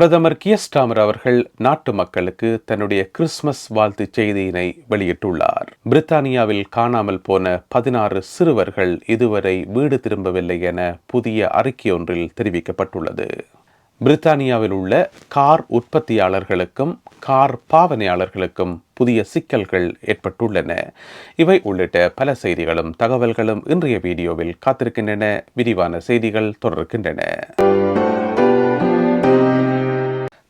பிரதமர் கியஸ்டாமர் அவர்கள் நாட்டு மக்களுக்கு தன்னுடைய கிறிஸ்துமஸ் வாழ்த்து செய்தியினை வெளியிட்டுள்ளார். பிரித்தானியாவில் காணாமல் போன பதினாறு சிறுவர்கள் இதுவரை வீடு திரும்பவில்லை என புதிய அறிக்கை ஒன்றில் தெரிவிக்கப்பட்டுள்ளது. பிரித்தானியாவில் உள்ள கார் உற்பத்தியாளர்களுக்கும் கார் பாவனையாளர்களுக்கும் புதிய சிக்கல்கள் ஏற்பட்டுள்ளன. இவை உள்ளிட்ட பல செய்திகளும் தகவல்களும் இன்றைய வீடியோவில் காத்திருக்கின்றன. விரிவான செய்திகள் தொடர்கின்றன.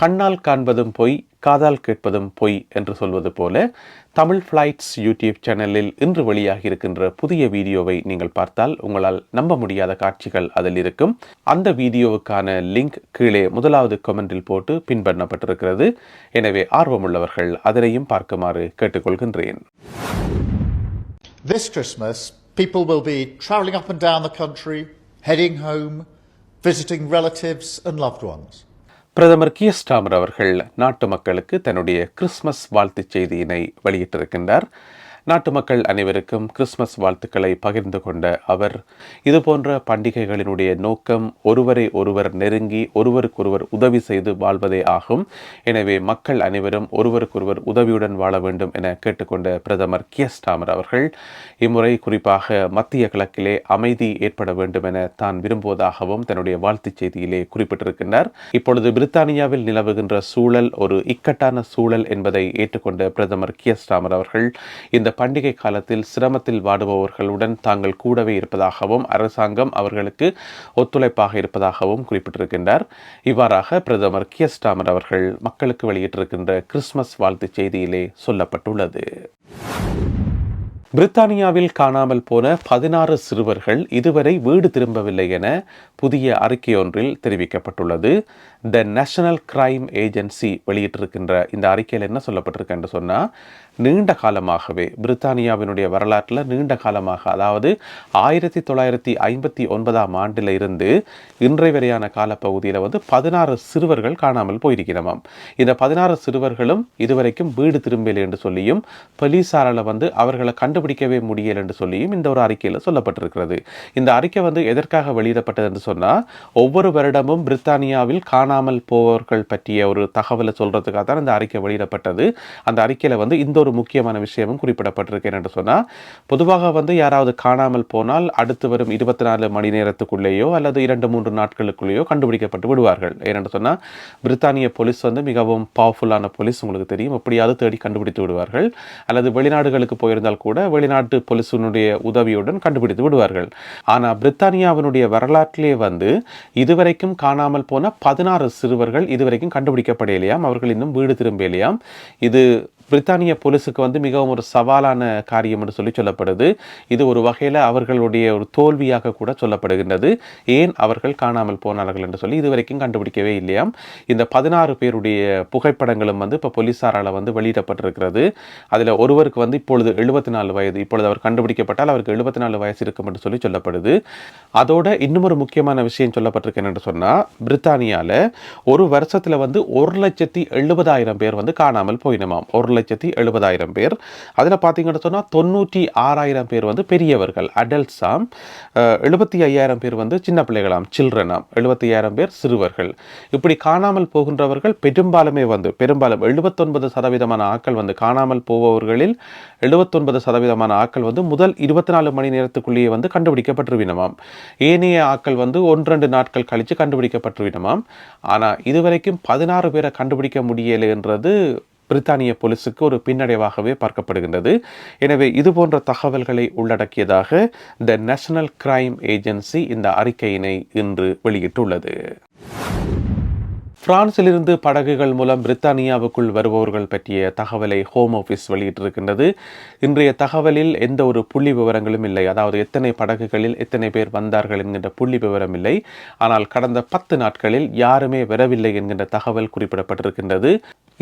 கண்ணால் காண்பதும் பொய் காதால் கேட்பதும் பொய் என்று சொல்வது போல தமிழ் ஃப்ளைட்ஸ் யூடியூப் சேனலில் இன்று வெளியாகி இருக்கின்ற புதிய வீடியோவை நீங்கள் பார்த்தால் உங்களால் நம்ப முடியாத காட்சிகள் அதில் இருக்கும். அந்த வீடியோவுக்கான லிங்க் கீழே முதலாவது கமெண்டில் போட்டு பின்பற்றப்பட்டிருக்கிறது. எனவே ஆர்வமுள்ளவர்கள் அதனையும் பார்க்குமாறு கேட்டுக்கொள்கின்றேன். This Christmas, people will be travelling up and down the country, heading home, visiting relatives and loved ones. பிரதமர் கியஸ்டாமர் அவர்கள் நாட்டு மக்களுக்கு தன்னுடைய கிறிஸ்மஸ் வாழ்த்துச் செய்தியினை வெளியிட்டிருக்கின்றார். நாட்டு மக்கள் அனைவருக்கும் கிறிஸ்மஸ் வாழ்த்துக்களை பகிர்ந்து கொண்ட அவர் இதுபோன்ற பண்டிகைகளினுடைய நோக்கம் ஒருவரை ஒருவர் நெருங்கி ஒருவருக்கொருவர் உதவி செய்து வாழ்வதே ஆகும். எனவே மக்கள் அனைவரும் ஒருவருக்கொருவர் உதவியுடன் வாழ வேண்டும் என கேட்டுக்கொண்ட பிரதமர் கியஸ்டாமர் அவர்கள் இம்முறை குறிப்பாக மத்திய கிழக்கிலே அமைதி ஏற்பட வேண்டும் என தான் விரும்புவதாகவும் தன்னுடைய வாழ்த்துச் செய்தியிலே குறிப்பிட்டிருக்கின்றார். இப்பொழுது பிரித்தானியாவில் நிலவுகின்ற சூழல் ஒரு இக்கட்டான சூழல் என்பதை ஏற்றுக்கொண்ட பிரதமர் கியஸ்டாமர் அவர்கள் இந்த பண்டிகை காலத்தில் சிரமத்தில் வாடுபவர்களுடன் தாங்கள் கூடவே இருப்பதாகவும் அரசாங்கம் அவர்களுக்கு ஒத்துழைப்பாக இருப்பதாகவும் குறிப்பிட்டிருக்கின்றார். இவ்வாறாக பிரதமர் கியஸ்டாமர் அவர்கள் மக்களுக்கு வெளியிட்டிருக்கின்ற கிறிஸ்துமஸ் வாழ்த்துச் செய்தியிலே சொல்லப்பட்டுள்ளது. பிரித்தானியாவில் காணாமல் போன பதினாறு சிறுவர்கள் இதுவரை வீடு திரும்பவில்லை என புதிய அறிக்கையொன்றில் தெரிவிக்கப்பட்டுள்ளது. த நேஷனல் கிரைம் ஏஜென்சி வெளியிட்டிருக்கின்ற இந்த அறிக்கையில் என்ன சொல்லப்பட்டிருக்கு என்று சொன்னால் நீண்ட காலமாகவே பிரித்தானியாவினுடைய வரலாற்றில் நீண்ட காலமாக அதாவது ஆயிரத்தி தொள்ளாயிரத்தி ஐம்பத்தி ஒன்பதாம் ஆண்டில் இருந்து இன்றை வரையான காலப்பகுதியில் வந்து பதினாறு சிறுவர்கள் காணாமல் போயிருக்கிறோமாம் இந்த பதினாறு சிறுவர்களும் இதுவரைக்கும் வீடு திரும்பலை என்று சொல்லியும் போலீசாரால் வந்து அவர்களை கண்டுபிடிக்கவே முடியலை என்று சொல்லியும் இந்த ஒரு அறிக்கையில் சொல்லப்பட்டிருக்கிறது. இந்த அறிக்கை வந்து எதற்காக வெளியிடப்பட்டது என்று சொன்னால் ஒவ்வொரு வருடமும் பிரித்தானியாவில் காணாமல் போவர்கள் பற்றிய ஒரு தகவலை சொல்கிறதுக்காக தான் இந்த அறிக்கை வெளியிடப்பட்டது. அந்த அறிக்கையில் வந்து இந்த ஒரு முக்கியமான விஷயமும் குறிப்பிடப்பட்டிருக்கேன் என்று சொன்னால் பொதுவாக வந்து யாராவது காணாமல் போனால் அடுத்து வரும் இருபத்தி நாலு மணி நேரத்துக்குள்ளேயோ அல்லது இரண்டு மூன்று நாட்களுக்குள்ளேயோ கண்டுபிடிக்கப்பட்டு விடுவார்கள். ஏனென்று சொன்னால் பிரித்தானிய போலீஸ் வந்து மிகவும் பவர்ஃபுல்லான போலீஸ் உங்களுக்கு தெரியும். எப்படியாவது தேடி கண்டுபிடித்து விடுவார்கள். அல்லது வெளிநாடுகளுக்கு போயிருந்தால் கூட வெளிநாட்டு போலீஸினுடைய உதவியுடன் கண்டுபிடித்து விடுவார்கள். ஆனால் பிரித்தானியாவினுடைய வரலாற்றிலே வந்து இதுவரைக்கும் காணாமல் போன பதினாறு சிறுவர்கள் இதுவரைக்கும் கண்டுபிடிக்கப்படலையாம். அவர்கள் இன்னும் வீடு திரும்பலையாம். இது பிரித்தானிய போலீஸுக்கு வந்து மிகவும் ஒரு சவாலான காரியம் என்று சொல்லி சொல்லப்படுது. இது ஒரு வகையில் அவர்களுடைய ஒரு தோல்வியாக கூட சொல்லப்படுகின்றது. ஏன் அவர்கள் காணாமல் போனார்கள் என்று சொல்லி இதுவரைக்கும் கண்டுபிடிக்கவே இல்லையாம் இந்த பதினாறு பேருடைய புகைப்படங்களும் வந்து இப்போ போலீஸாரால் வந்து வெளியிடப்பட்டிருக்கிறது. அதில் ஒருவருக்கு வந்து இப்பொழுது எழுபத்தி நாலு வயது இப்பொழுது அவர் கண்டுபிடிக்கப்பட்டால் அவருக்கு எழுபத்தி நாலு வயசு இருக்கும் என்று சொல்லி சொல்லப்படுது. அதோட இன்னும் ஒரு முக்கியமான விஷயம் சொல்லப்பட்டிருக்கு என்று சொன்னால் பிரித்தானியாவில் ஒரு வருஷத்தில் வந்து ஒரு லட்சத்தி எழுபதாயிரம் பேர் வந்து காணாமல் போயினமாம். ஒரு லட்சத்தி எழுபதாயிரம் பேர். அதில் பார்த்தீங்கன்னு சொன்னால் தொண்ணூற்றி ஆறாயிரம் பேர் வந்து பெரியவர்கள் அடல்ட்ஸாம் எழுபத்தி ஐயாயிரம் பேர் வந்து சின்ன பிள்ளைகளாம் சில்ட்ரனாம் எழுபத்தி ஐயாயிரம் பேர் சிறுவர்கள். இப்படி காணாமல் போகின்றவர்கள் பெரும்பாலுமே வந்து பெரும்பாலும் எழுபத்தொன்பது சதவீதமான ஆட்கள் வந்து காணாமல் போபவர்களில் எழுபத்தொன்பது சதவீதமான ஆட்கள் வந்து முதல் இருபத்தி நாலு மணி நேரத்துக்குள்ளேயே வந்து கண்டுபிடிக்கப்பட்டுவினமாம் ஏனைய ஆட்கள் வந்து ஒன்றெண்டு நாட்கள் கழித்து கண்டுபிடிக்கப்பட்டுவினமாம் ஆனால் இதுவரைக்கும் பதினாறு பேரை கண்டுபிடிக்க முடியலைன்றது பிரித்தானிய போலீஸுக்கு ஒரு பின்னடைவாகவே பார்க்கப்படுகின்றது. எனவே இது போன்ற தகவல்களை உள்ளடக்கியதாக த நேஷனல் கிரைம் ஏஜென்சி இந்த அறிக்கையினை இன்று வெளியிட்டுள்ளது. பிரான்சிலிருந்து படகுகள் மூலம் பிரித்தானியாவுக்குள் வருபவர்கள் பற்றிய தகவலை ஹோம் ஆஃபீஸ் வெளியிட்டிருக்கின்றது. இன்றைய தகவலில் எந்த ஒரு புள்ளி விவரங்களும் இல்லை. அதாவது எத்தனை படகுகளில் எத்தனை பேர் வந்தார்கள் என்கின்ற புள்ளி விவரம் இல்லை. ஆனால் கடந்த பத்து நாட்களில் யாருமே வரவில்லை என்கின்ற தகவல் குறிப்பிடப்பட்டிருக்கின்றது.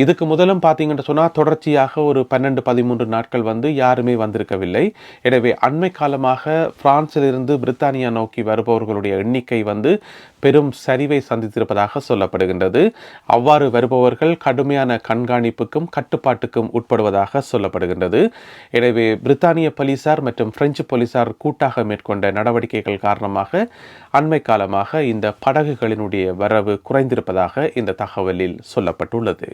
இதுக்கு முதலும் பார்த்தீங்கன்னு சொன்னால் தொடர்ச்சியாக ஒரு பன்னெண்டு பதிமூன்று நாட்கள் வந்து யாருமே வந்திருக்கவில்லை. எனவே அண்மை காலமாக பிரான்சிலிருந்து பிரித்தானியா நோக்கி வருபவர்களுடைய எண்ணிக்கை வந்து பெரும் சரிவை சந்தித்திருப்பதாக சொல்லப்படுகின்றது. அவ்வாறு வருபவர்கள் கடுமையான கண்காணிப்புக்கும் கட்டுப்பாட்டுக்கும் உட்படுவதாக சொல்லப்படுகின்றது. எனவே பிரித்தானிய போலீசார் மற்றும் பிரெஞ்சு போலீசார் கூட்டாக மேற்கொண்ட நடவடிக்கைகள் காரணமாக அண்மை காலமாக இந்த படகுகளினுடைய வரவு குறைந்திருப்பதாக இந்த தகவலில் சொல்லப்பட்டுள்ளது.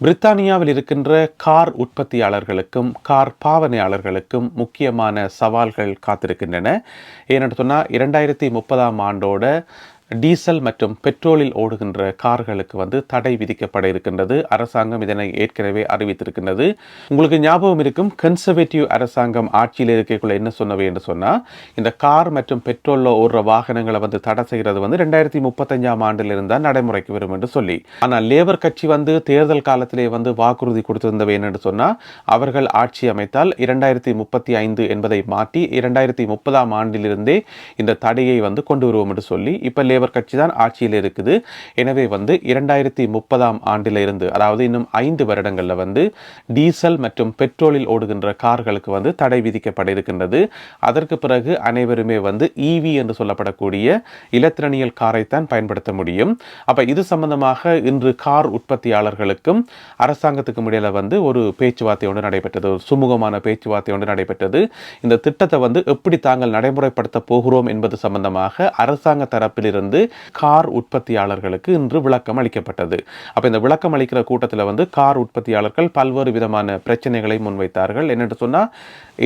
பிரித்தானியாவில் இருக்கின்ற கார் உற்பத்தியாளர்களுக்கும் கார் பாவனையாளர்களுக்கும் முக்கியமான சவால்கள் காத்திருக்கின்றன. ஏன்னு சொன்னால் இரண்டாயிரத்தி முப்பதாம் ஆண்டோட டீசல் மற்றும் பெட்ரோலில் ஓடுகின்ற கார்களுக்கு வந்து தடை விதிக்கப்பட இருக்கின்றது. அரசாங்கம் இதனை ஏற்கனவே அறிவித்திருக்கின்றது. உங்களுக்கு ஞாபகம் இருக்கும் கன்சர்வேட்டிவ் அரசாங்கம் ஆட்சியில் இருக்கக்குள்ள என்ன சொன்னவை என்று சொன்னால் இந்த கார் மற்றும் பெட்ரோலில் ஓடுற வாகனங்களை வந்து தடை செய்கிறது வந்து ரெண்டாயிரத்தி முப்பத்தஞ்சாம் ஆண்டில் இருந்தால் நடைமுறைக்கு வரும் என்று சொல்லி. ஆனால் லேபர் கட்சி வந்து தேர்தல் காலத்திலே வந்து வாக்குறுதி கொடுத்திருந்தவை என்னென்று சொன்னால் அவர்கள் ஆட்சி அமைத்தால் இரண்டாயிரத்தி முப்பத்தி ஐந்து என்பதை மாற்றி இரண்டாயிரத்தி முப்பதாம் ஆண்டிலிருந்தே இந்த தடையை வந்து கொண்டு வருவோம் என்று சொல்லி. இப்போ லேபர் கட்சி தான் ஆட்சியில் இருக்குது. எனவே வந்து இரண்டாயிரத்தி முப்பதாம் ஆண்டில் இருந்து அதாவது இன்னும் ஐந்து வருடங்களில் வந்து டீசல் மற்றும் பெட்ரோலில் ஓடுகின்ற கார்களுக்கு வந்து தடை விதிக்கப்பட இருக்கின்றது அதற்கு பிறகு அனைவருமே வந்து இவி என்று சொல்லப்படக்கூடிய இலத்திரனியல் காரைத்தான் பயன்படுத்த முடியும். அப்போ இது சம்பந்தமாக இன்று கார் உற்பத்தியாளர்களுக்கும் அரசாங்கத்துக்கும் இடையில வந்து ஒரு பேச்சுவார்த்தை ஒன்று நடைபெற்றது. ஒரு சுமூகமான பேச்சுவார்த்தை ஒன்று நடைபெற்றது. இந்த திட்டத்தை வந்து எப்படி தாங்கள் நடைமுறைப்படுத்த போகிறோம் என்பது சம்பந்தமாக அரசாங்க தரப்பிலிருந்து கார் உற்பத்தியாளர்களுக்கு இன்று விளக்கம் அளிக்கப்பட்டது. அப்போ இந்த விளக்கம் அளிக்கிற கூட்டத்தில் வந்து கார் உற்பத்தியாளர்கள் பல்வேறு விதமான பிரச்சனைகளை முன்வைத்தார்கள். என்னென்று சொன்னால்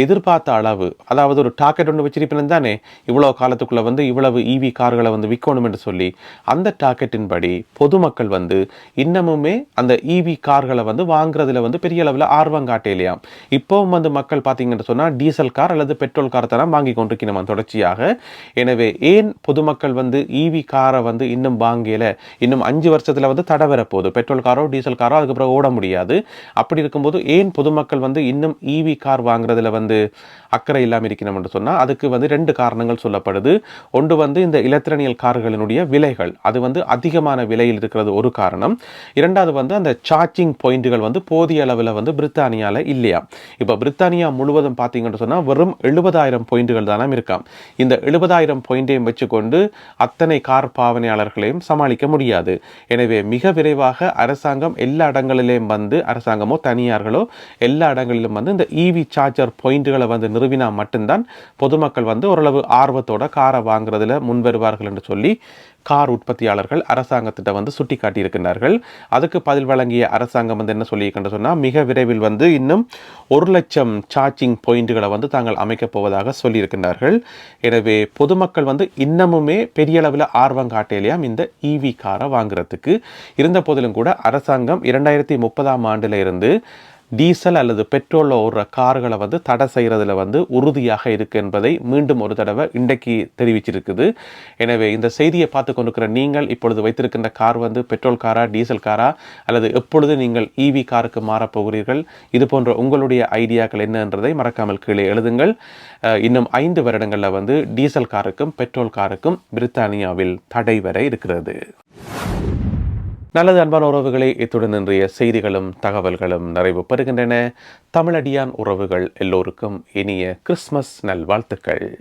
எதிர்பார்த்த அளவு அதாவது ஒரு டார்கெட் ஒன்று வச்சிருப்பேன் தானே இவ்வளோ காலத்துக்குள்ளே வந்து இவ்வளவு இவி கார்களை வந்து விற்கணும் என்று சொல்லி அந்த டார்கெட்டின் படி பொதுமக்கள் வந்து இன்னமுமே அந்த இவி கார்களை வந்து வாங்குறதுல வந்து பெரிய அளவில் ஆர்வம் காட்டலையாம். இப்போவும் வந்து மக்கள் பார்த்தீங்கன்னு சொன்னால் டீசல் கார் அல்லது பெட்ரோல் கார் தான் வாங்கி கொண்டிருக்கணும் தொடர்ச்சியாக. எனவே ஏன் பொதுமக்கள் வந்து இவி காரை வந்து இன்னும் வாங்கல. இன்னும் அஞ்சு வருஷத்தில் வந்து தடை வரப்போகுது பெட்ரோல் காரோ டீசல் காரோ அதுக்கப்புறம் ஓட முடியாது. அப்படி இருக்கும்போது ஏன் பொதுமக்கள் வந்து இன்னும் ஈவி கார் வாங்குறதுல வந்து அக்கறை இல்லாமல் இருக்கணும் என்று சொன்னால் அதுக்கு வந்து ரெண்டு காரணங்கள் சொல்லப்படுது. ஒன்று வந்து இந்த இலத்திரனியல் கார்களினுடைய விலைகள். அது வந்து அதிகமான விலையில் இருக்கிறது ஒரு காரணம். இரண்டாவது வந்து அந்த சார்ஜிங் பாயிண்ட்டுகள் வந்து போதிய அளவில் வந்து பிரித்தானியாவில் இல்லையா. இப்போ பிரித்தானியா முழுவதும் பார்த்தீங்கன்னு சொன்னால் வெறும் எழுபதாயிரம் பாயிண்ட்டுகள் தானே இருக்காம். இந்த எழுபதாயிரம் பாயிண்ட்டையும் வச்சுக்கொண்டு அத்தனை கார் பாவனையாளர்களையும் சமாளிக்க முடியாது. எனவே மிக விரைவாக அரசாங்கம் எல்லா இடங்களிலேயும் வந்து அரசாங்கமோ தனியார்களோ எல்லா இடங்களிலும் வந்து இந்த இவி சார்ஜர் பாயிண்ட்டுகளை வந்து நிறுவினா மட்டும்தான் பொதுமக்கள் வந்து ஓரளவு ஆர்வத்தோட காரை வாங்குறதுல முன் வருவார்கள் என்று சொல்லி கார் உற்பத்தியாளர்கள் அரசாங்கத்திட்ட வந்து சுட்டி காட்டியிருக்கின்றார்கள் அதுக்கு பதில் வழங்கிய அரசாங்கம் வந்து என்ன சொல்லியிருக்கின்ற சொன்னால் மிக விரைவில் வந்து இன்னும் ஒரு லட்சம் சார்ஜிங் பாயிண்ட்டுகளை வந்து தாங்கள் அமைக்கப் போவதாக சொல்லியிருக்கின்றார்கள். எனவே பொதுமக்கள் வந்து இன்னமுமே பெரிய அளவில் ஆர்வம் காட்டலையாம் இந்த இவி காரை வாங்குறதுக்கு. இருந்த போதிலும் கூட அரசாங்கம் இரண்டாயிரத்தி முப்பதாம் ஆண்டுல இருந்து டீசல் அல்லது பெட்ரோலில் ஓடுற கார்களை வந்து தடை செய்கிறதுல வந்து உறுதியாக இருக்கு என்பதை மீண்டும் ஒரு தடவை இன்றைக்கு தெரிவிச்சிருக்குது. எனவே இந்த செய்தியை பார்த்து கொண்டிருக்கிற நீங்கள் இப்பொழுது வைத்திருக்கின்ற கார் வந்து பெட்ரோல் காரா டீசல் காரா அல்லது எப்பொழுது நீங்கள் இவி காருக்கு மாறப் போகிறீர்கள் இது போன்ற உங்களுடைய ஐடியாக்கள் என்னன்றதை மறக்காமல் கீழே எழுதுங்கள். இன்னும் ஐந்து வருடங்களில் வந்து டீசல் காருக்கும் பெட்ரோல் காருக்கும் பிரித்தானியாவில் தடை வர இருக்கிறது. நல்லது அன்பான உறவுகளை இத்துடன் இன்றைய செய்திகளும் தகவல்களும் நிறைவு பெறுகின்றன. தமிழடியான் உறவுகள் எல்லோருக்கும் இனிய கிறிஸ்மஸ் நல்வாழ்த்துக்கள்.